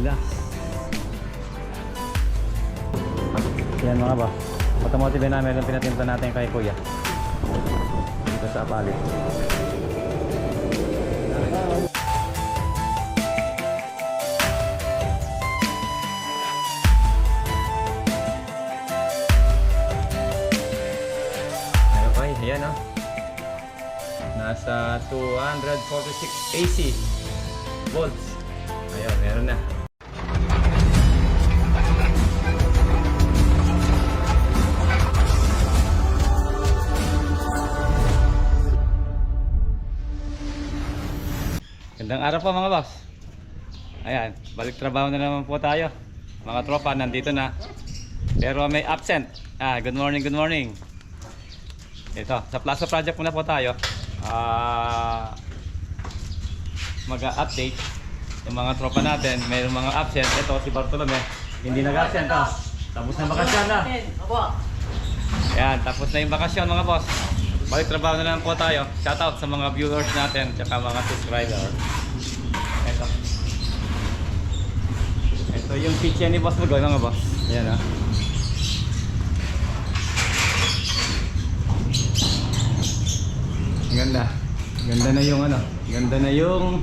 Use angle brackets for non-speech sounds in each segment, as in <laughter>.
glass. Yan mga ba. Automotive na namin yung pinatimpla natin kay Kuya. Dito sa palit. Okay, ayan o. Nasa 246 AC volts. Ayun, meron na. Gandang araw po mga boss. Ayan, balik trabaho na naman po tayo. Mga tropa, nandito na. Pero may absent. Ah, good morning, good morning. Ito, sa Plaza Project muna po tayo. Ah, mag-update yung mga tropa natin. Mayroong mga absent. Ito, si Bartolome. Hindi nag-absent. Oh. Tapos na bakasyon na. Ayan, tapos na yung bakasyon mga boss. Balik trabaho na lang po tayo. Shoutout sa mga viewers natin at mga subscribers. Ito. Ito yung kitchen ni Boss Magoy mga boss. Ayan ah. Ganda. Ganda na yung ano. Ganda na yung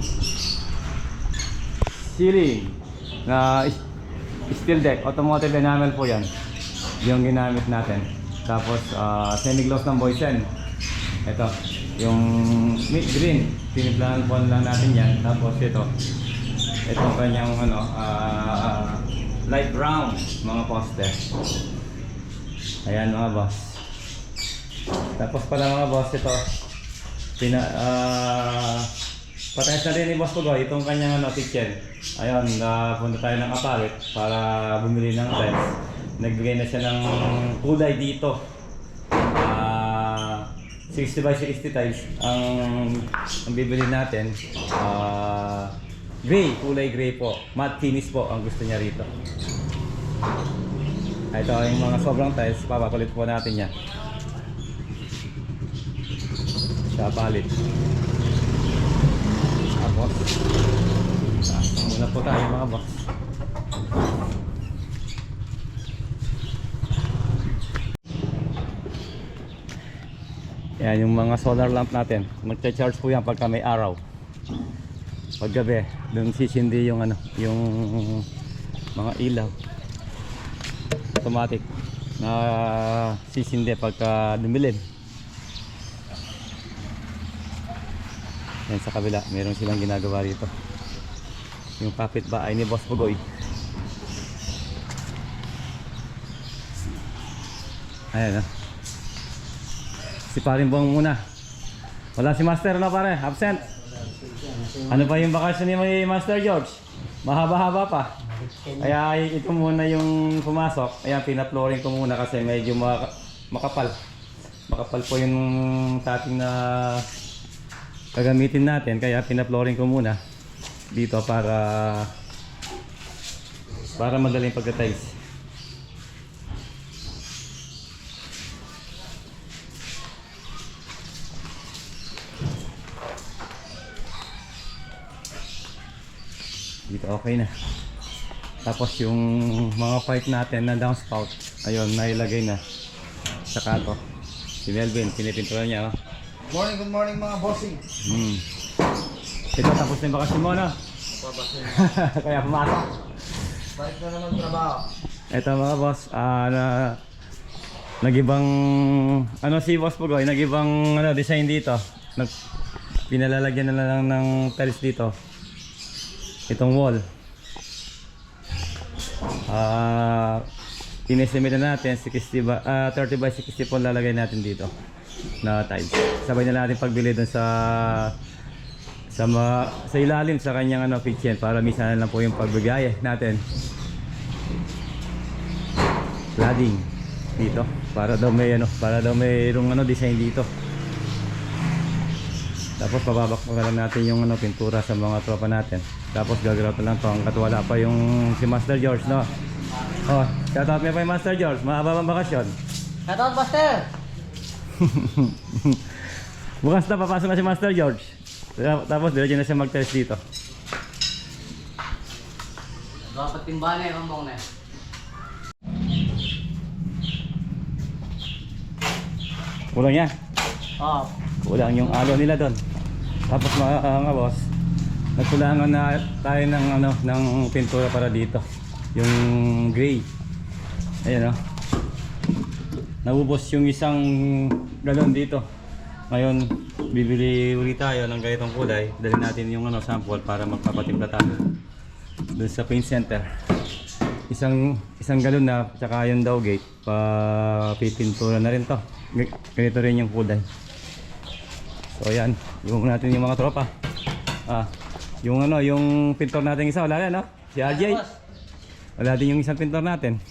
ceiling na steel deck. Automotive enamel po yan. Yung ginamit natin. Tapos ah, semi-gloss ng Boysen. Ito. Yung mid green. Tinimplahan po lang natin yan. Tapos ito. Itong kanyang ano, ah, light brown mga poste. Ayan mga boss. Tapos pala mga boss ito. Pina ah patayos na rin ni Boss Pugoy itong kanyang ano, kitchen. Ayun, punta tayo ng kapalit para bumili ng tiles. Nagbigay na siya ng kulay dito. Ah 60 by 60 tiles ang, ang bibili natin. Ah gray, kulay gray po. Matte finish po ang gusto niya rito. Ito yung mga sobrang tiles, papakulit po natin yan. Sa palit. Tapos, taas muna po tayo mga boss. Yan yung mga solar lamp natin. Magcha-charge po yan pagka may araw. Pag gabi, doon sisindi yung ano, yung mga ilaw. Automatic na sisindi pagka dumilim. Yan sa kabila, meron silang ginagawa rito. Yung kapitbahay ni Boss Pugoy. Ayan ah. Si Paring Bong muna. Wala si Master na pare, absent. Ano pa yung bakasyon ni may Master George? Mahaba-haba pa. Kaya ito muna yung pumasok. Ayan, pina-flooring ko muna kasi medyo maka- makapal. Makapal po yung tating na gagamitin natin. Kaya pina-flooring ko muna dito para para madaling pagka-tiles. Dito okay na. Tapos yung mga pipe natin na downspout, ayun, nailagay na sa kato. Si Melvin, pinipintura niya. Oh. Morning, good morning mga bossing. Hmm. Ito, tapos na yung bakasyon mo, no? <laughs> Kaya pumasok. Balik na naman trabaho. Ito mga boss, ah na, nagibang, ano si Boss Pugoy, nagibang ano, design dito. Nag, pinalalagyan na lang ng tiles dito. Itong wall. Ah, inestimate na natin 60 by, ah, 30 by 60 po lalagay natin dito na tiles. Sabay na natin pagbili dun sa sa ma, sa ilalim sa kanyang ano kitchen para misa na lang po yung pagbigay natin cladding dito para daw may ano para daw mayroong ano design dito Tapos bababak na lang natin yung ano, pintura sa mga tropa natin. Tapos gagalaw na lang to hanggat wala pa yung si Master George, no? Oh, shout out mo pa yung Master George. Mahaba bang bakasyon. Shoutout, Buster! <laughs> Bukas na papasok na si Master George. Tapos diretso na siya mag-test dito. Dapat timbahan na yung ambong na. Kulang yan. Oo. Kulang yung alo nila doon. Tapos mga, mga boss, nagkulangan na tayo ng ano ng pintura para dito. Yung gray. Ayan oh. Naubos yung isang galon dito. Ngayon, bibili ulit tayo ng ganitong kulay. Dali natin yung ano sample para magpapatimpla tayo. Doon sa paint center. Isang isang galon na tsaka yung dow gate pa pipintura na rin to. Ganito rin yung kulay. So ayan, yung natin yung mga tropa. Ah, yung ano, yung pintor natin isa wala na no? Si RJ. Wala din yung isang pintor natin.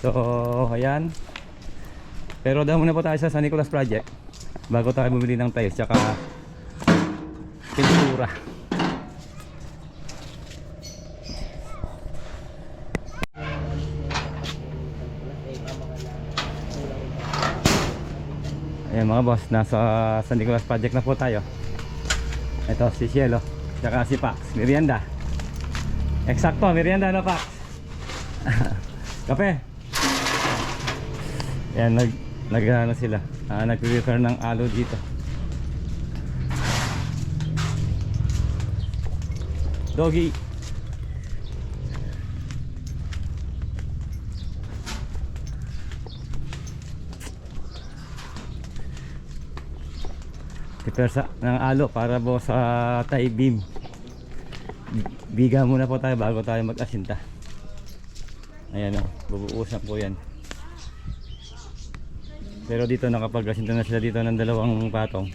So, ayan. Pero daw muna po tayo sa San Nicolas Project bago tayo bumili ng tiles tsaka pintura. Ayan mga boss, nasa San Nicolas Project na po tayo. Ito si Cielo, tsaka si Pax, merienda. Eksakto, merienda na Pax. <laughs> Kape. Yan, nag, nag ano sila, ah, nag-refer ng alo dito. Doggy. Repair sa ng alo para po sa tie beam. Biga muna po tayo bago tayo mag-asinta. Ayan o, bubuusan po yan. Pero dito nakapag-asinta na sila dito ng dalawang patong.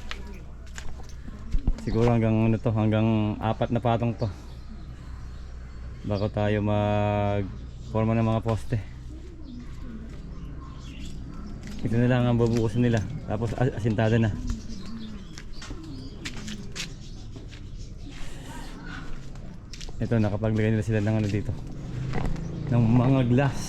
Siguro hanggang ano to, hanggang apat na patong to. Bago tayo mag forma ng mga poste. Ito na lang ang bubuusan nila. Tapos as- asintada na. Ito nakapaglagay nila sila ng ano dito. Ng mga glass.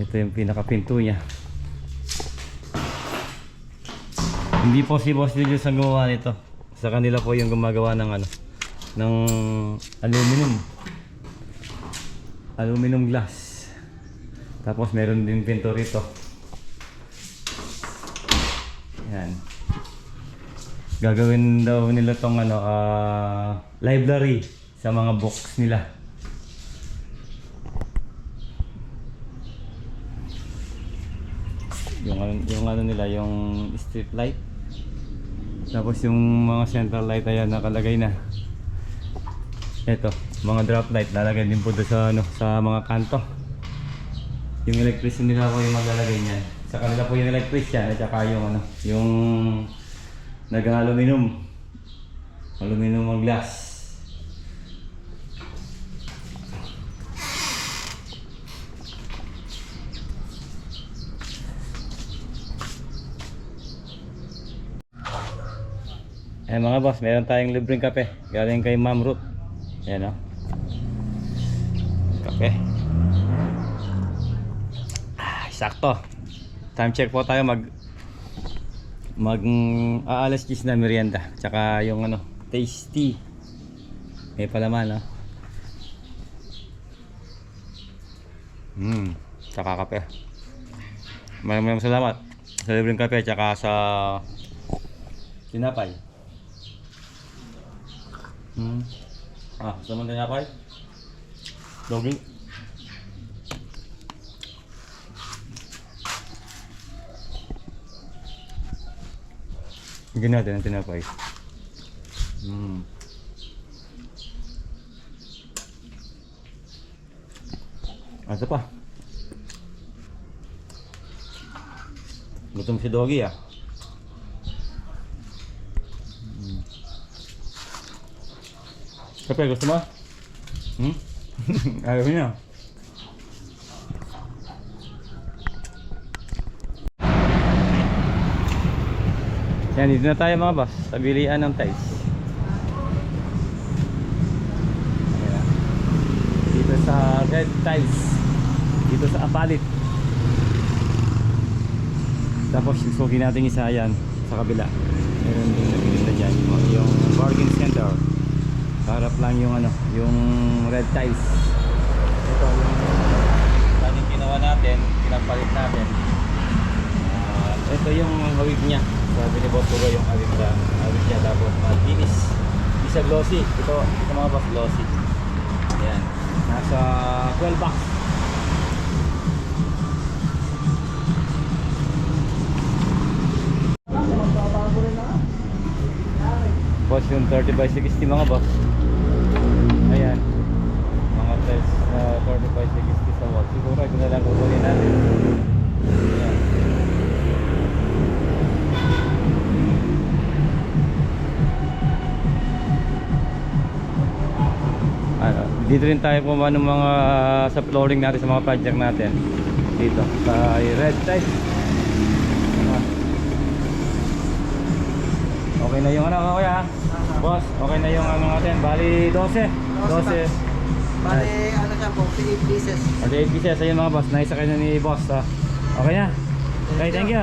Ito yung pinakapinto niya. Hindi po si Boss Julius ang gumawa nito. Sa kanila po yung gumagawa ng ano ng aluminum. Aluminum glass. Tapos meron din pinto rito. Yan. Gagawin daw nila tong ano ah, library sa mga books nila. Yung ano- yung ano nila, yung street light. Tapos yung mga central light ayan nakalagay na. Ito, mga drop light lalagay din po sa ano, sa mga kanto. Yung electrician nila po yung maglalagay niyan. Sa kanila po yung electrician at saka yung ano, yung nag-aluminum. Aluminum ang glass. Eh mga boss, meron tayong libreng kape. Galing kay Ma'am Ruth. Ayan o. Kape. Ah, sakto. Time check po tayo mag mag aalas 10 na merienda. Tsaka yung ano, tasty. May palaman, no? Hmm, tsaka kape. Maraming maraming salamat sa libreng kape tsaka sa tinapay. Hmm. Ah, gusto mo tinapay? Doggy? Bigyan natin ang tinapay. Hmm. Asa pa? Gutom si Doggy ah. Hmm. Kape, gusto mo? Hmm? <laughs> Ayaw niya. Yan, dito na tayo mga boss. Sa ng tiles. Ayan. Dito sa red tiles. Dito sa apalit. Tapos susukin natin isa yan sa kabila. Meron din na pinunta dyan. Yung bargain center. Harap lang yung ano, yung red tiles. Ito yung dating ginawa natin, pinapalit natin. Ah, ito yung awig niya. Sabi ni Boss Hugo yung awig niya. Awig niya tapos malinis. Hindi siya glossy. Ito, ito mga boss glossy. Ayan. Nasa 12 bucks. Boss yung 30 by 60 mga boss. Ayan. Mga tiles na 30 by 60 sa wall. Siguro ito na lang kukunin natin. Ayan. Dito rin tayo pumawa ng mga sa flooring natin sa mga project natin. Dito sa red tile. Ah. Okay na yung ano kuya? Boss, okay na yung ano natin. Bali 12. 12. Bale, ano siya po, 8 pieces. At 8 pieces. Ayun mga boss. Naisa kayo na ni boss. ah. Okay na. Okay, thank you.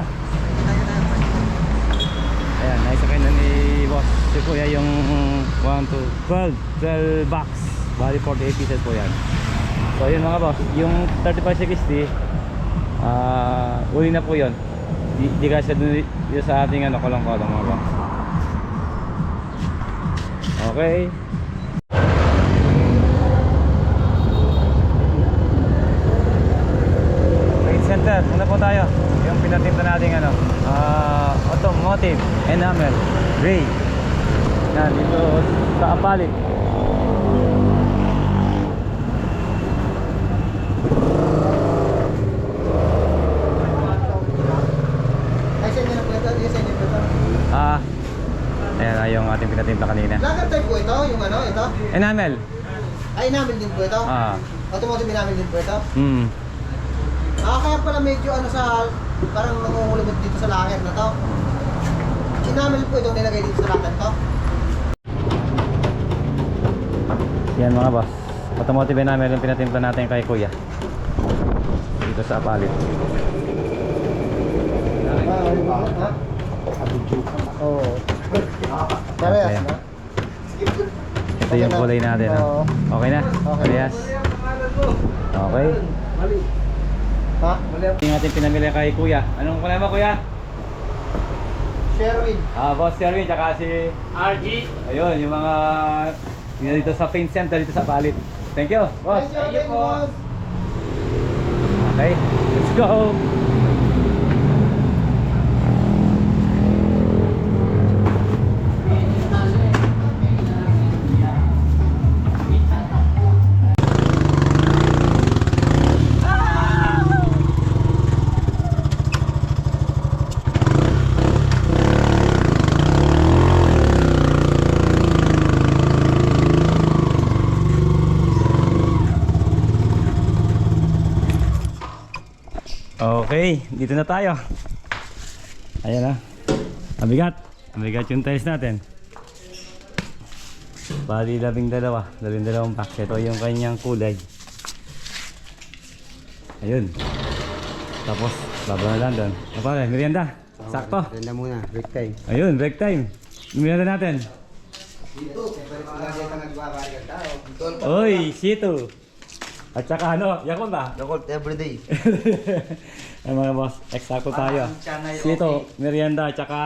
Ayan, naisa kayo na ni boss. Si kuya yung 1, 2, 12. 12 box. Bali 48 pieces po yan. So ayun mga boss. Yung 3560 ah uli na po yun. Di, di kasi dun yun sa ating ano, kolong-kolong mga boss. Okay. Trade Center, muna po tayo. Yung pinatinta natin ano, ah automotive, enamel, gray. Yan, dito sa Apalit. Ay, sa inyo na po ito. Yes, sa inyo po ito. Ah, ayan ah, yung ating pinatinta kanina. Lager type po ito, yung ano, ito. Enamel. Ay, namin din po ito. Ah, Automotive namin din po ito. hmm. Ah, kaya pala medyo ano sa, parang nangungulubot dito sa lager na to. Sinamil po itong nilagay dito sa lager to. Yan mga boss. Automotive enamel yung pinatimpla natin kay Kuya. Dito sa Apalit. Ha? Oo. Parehas Ayan. na. Ito yung kulay natin. Oo. Oh. Okay na? Okay. Parehas. Okay. Ha? Yung ating pinamili kay Kuya. Anong kulay mo Kuya? Sherwin. Ah, Boss Sherwin, tsaka si RG. Ayun, yung mga yung dito sa paint center dito sa Balit. Thank you, boss. Thank you po. Okay, let's go. Okay, dito na tayo. Ayan na. Mabigat. Mabigat yung tiles natin. Bali, labing dalawa. Labing dalawang box. Ito yung kanyang kulay. Ayun. Tapos, baba na lang doon. Ano pare, merienda. Sakto. Ganda muna, break time. Ayun, break time. Merienda natin. Dito, siyempre lagi ka nagbabayad ka tao. Oy, sito. At saka ano, yakon ba? Yakult everyday. <laughs> Ay mga boss, eksakto tayo. Parang chanay Sito, merienda, tsaka...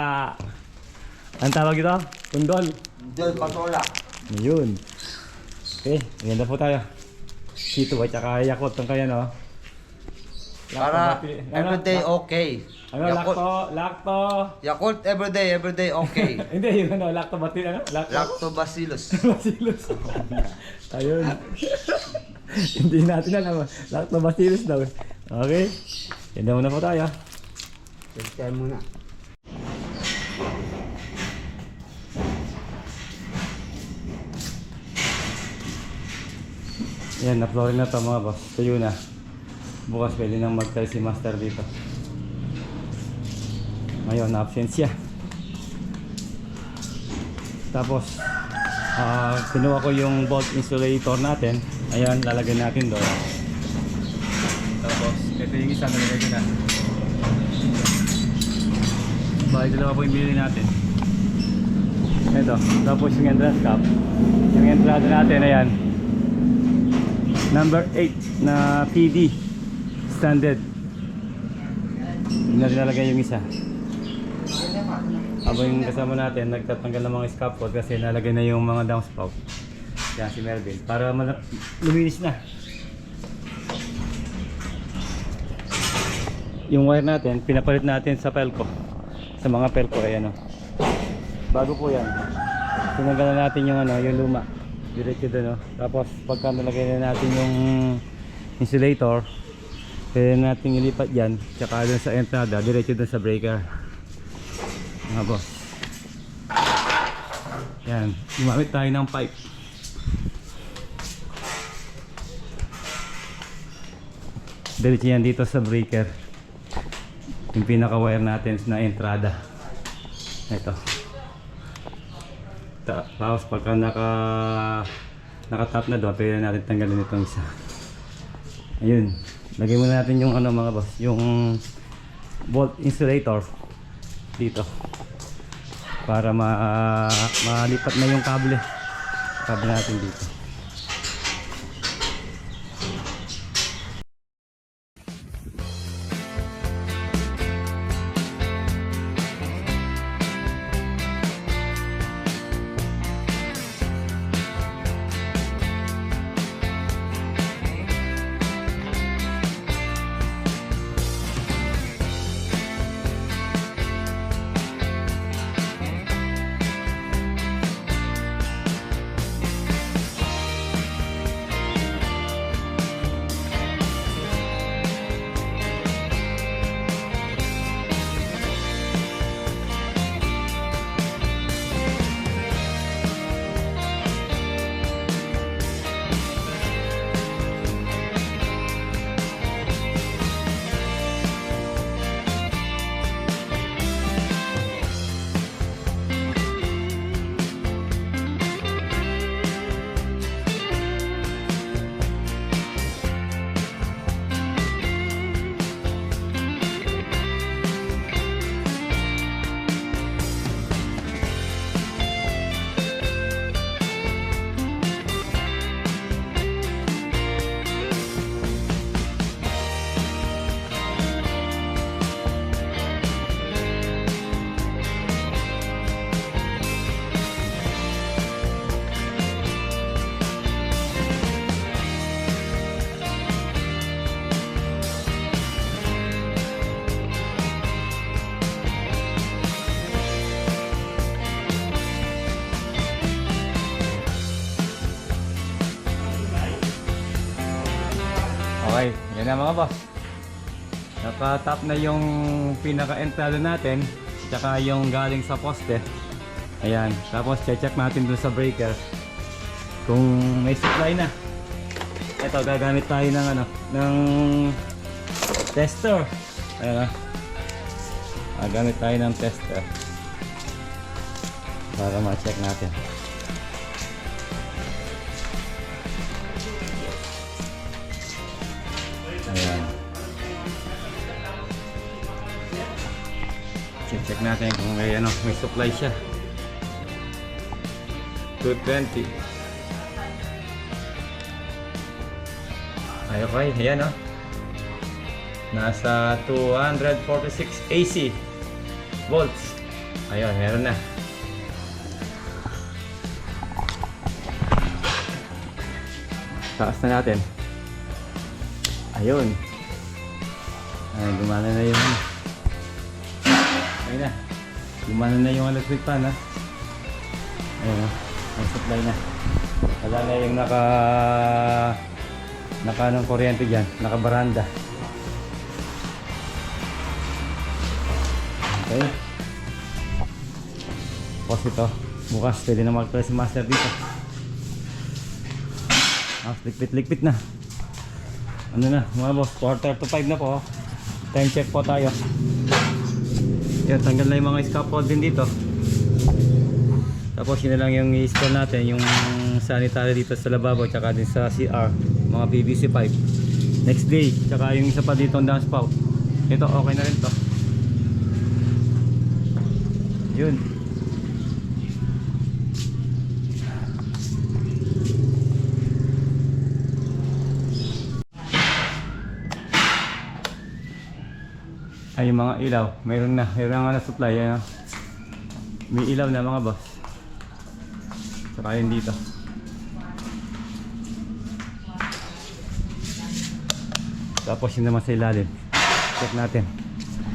Ang tawag ito? Kundol. Del Pasola. Yun. Okay, merienda po tayo. Sito at tsaka yakot ang kaya no? Para Ano? everyday okay. Ano, Yakult. lakto, lakto. Yakult everyday, everyday okay. <laughs> Hindi, yung ano, lakto batil, ano? Lakto. Lactobacillus. <laughs> Bacillus. Ayun. <laughs> Hindi natin alam. Lactobacillus daw. Okay. Yan na muna po tayo. Break time muna. Yan, na-flooring na to mga boss. Tuyo na. Bukas pwede nang mag si master dito. Ngayon, na-absent siya. Tapos, ah kinuha ko yung bolt insulator natin. Ayan, lalagay natin doon. Tapos, ito yung isa nalagay ko na. Bali, dalawa po yung binili natin. Ito, tapos yung entrance cap. Yung entrada natin, ayan. Number 8 na PD. Standard. Hindi natin nalagay yung isa. Habang kasama natin, nagtatanggal ng mga scaffold kasi nalagay na yung mga downspout. Yan si Melvin. Para luminis na. Yung wire natin, pinapalit natin sa pelco. Sa mga pelco, ayan o. Bago po yan. Tinanggalan natin yung ano, yung luma. Diretso doon o. Tapos pagka nalagay na natin yung insulator, pwede natin ilipat yan. Tsaka doon sa entrada, diretso doon sa breaker. Mga boss. Yan. Gumamit tayo ng pipe. Diretso yan dito sa breaker. Yung pinaka wire natin na entrada. Ito. Ta tapos pagka naka nakatap na doon, pwede natin tanggalin itong isa. Ayun. Lagay muna natin yung ano mga boss, yung bolt insulator dito para ma malipat na yung kable. Kable natin dito Okay, yan na mga boss. Nakatap na yung pinaka-entrada natin, tsaka yung galing sa poste. Ayan, tapos check natin dun sa breaker kung may supply na. Ito, gagamit tayo ng ano, ng tester. Ayan ah. Gagamit tayo ng tester para ma-check natin. Natin kung may ano, may supply siya. 220. Ay, okay. Ayan, oh. Nasa 246 AC volts. Ayun, meron na. Taas na natin. Ayun. Ay, gumana na na. Gumana na yung electric fan, ha. Ayun, oh. May supply na. Wala na yung naka... Naka ng kuryente dyan. Naka baranda. Okay. Tapos ito. Bukas pwede na mag-press master dito. Ah, likpit-likpit na. Ano na, mga boss, quarter to 5 na po. Time check po tayo. Yan, tanggal na yung mga scaffold din dito. Tapos yun lang yung i-install natin, yung sanitary dito sa lababo tsaka din sa CR, mga PVC pipe. Next day, tsaka yung isa pa dito ang downspout. Ito okay na rin to. Yun. Ay, yung mga ilaw. Mayroon na. Mayroon nga na supply. Ayan. oh. May ilaw na mga boss. Saka yun dito. Tapos yun naman sa ilalim. Check natin.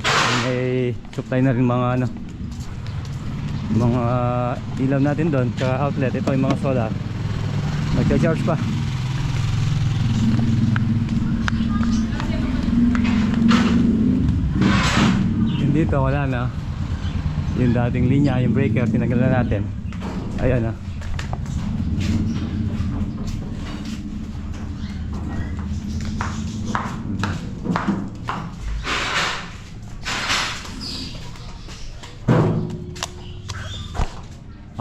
Yung May supply na rin mga ano. Mga ilaw natin doon. Tsaka outlet. Ito yung mga solar. Magcha-charge pa. Yung dito wala na. Yung dating linya, yung breaker, tinanggal na natin. Ayan na.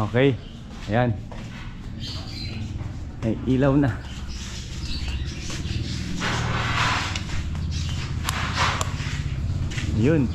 Okay. Ayan. May ilaw na. Yun.